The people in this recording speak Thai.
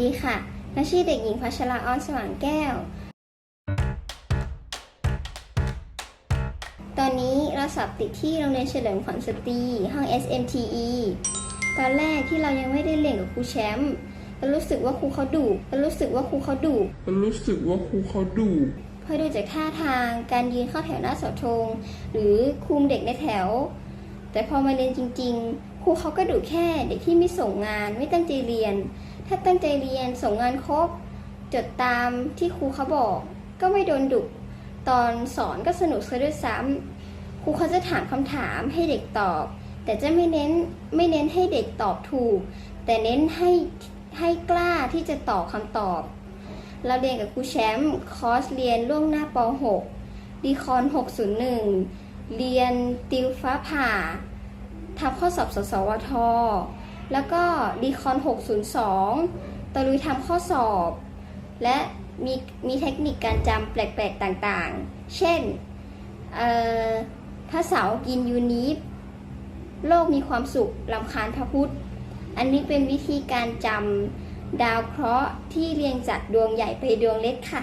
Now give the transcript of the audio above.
ดีค่ะนาชื่อเด็กหญิงพัชราออนสว่างแก้ว ตอนนี้เราสอบติดที่โรงเรียนเฉลิมขวัญสตรี ห้อง SMTE ตอนแรกที่เรายังไม่ได้เรียนกับครูแชมป์เรารู้สึกว่าครูเขาดุเรารู้สึกว่าครูเขาดุมันรู้สึกว่าครูเขาดุเพราะดูจากท่าทาง การยืนเข้าแถวหน้าเสาธงหรือคุมเด็กในแถว แต่พอมาเรียนจริง ๆ ครูเขาก็ดุแค่เด็กที่ไม่ส่งงานไม่ตั้งใจเรียน ถ้าตั้งใจเรียนส่งงานครบ จดตามที่ครูเขาบอก ก็ไม่โดนดุตอนสอนก็สนุกซะด้วยซ้ำครูเขาจะถามคำถามให้เด็กตอบ แต่จะไม่เน้นไม่เน้นให้เด็กตอบถูก แต่เน้นให้ให้กล้าที่จะตอบคำตอบ เราเรียนกับครูแชมป์คอร์สเรียนล่วงหน้าป .6 ดีคอน 601 เรียนติวฟ้าผ่าทำข้อสอบสสวท แล้วก็ดีคอน 602 ตะลุยทำข้อสอบ และมีมีเทคนิคการจำแปลกๆต่างๆ เช่นเอ่อพระเสากินยูนิฟโลกมีความสุขลำคาญพระพุทธ อันนี้เป็นวิธีการจำดาวเคราะห์ที่เรียงจากดวงใหญ่ไปดวงเล็กค่ะ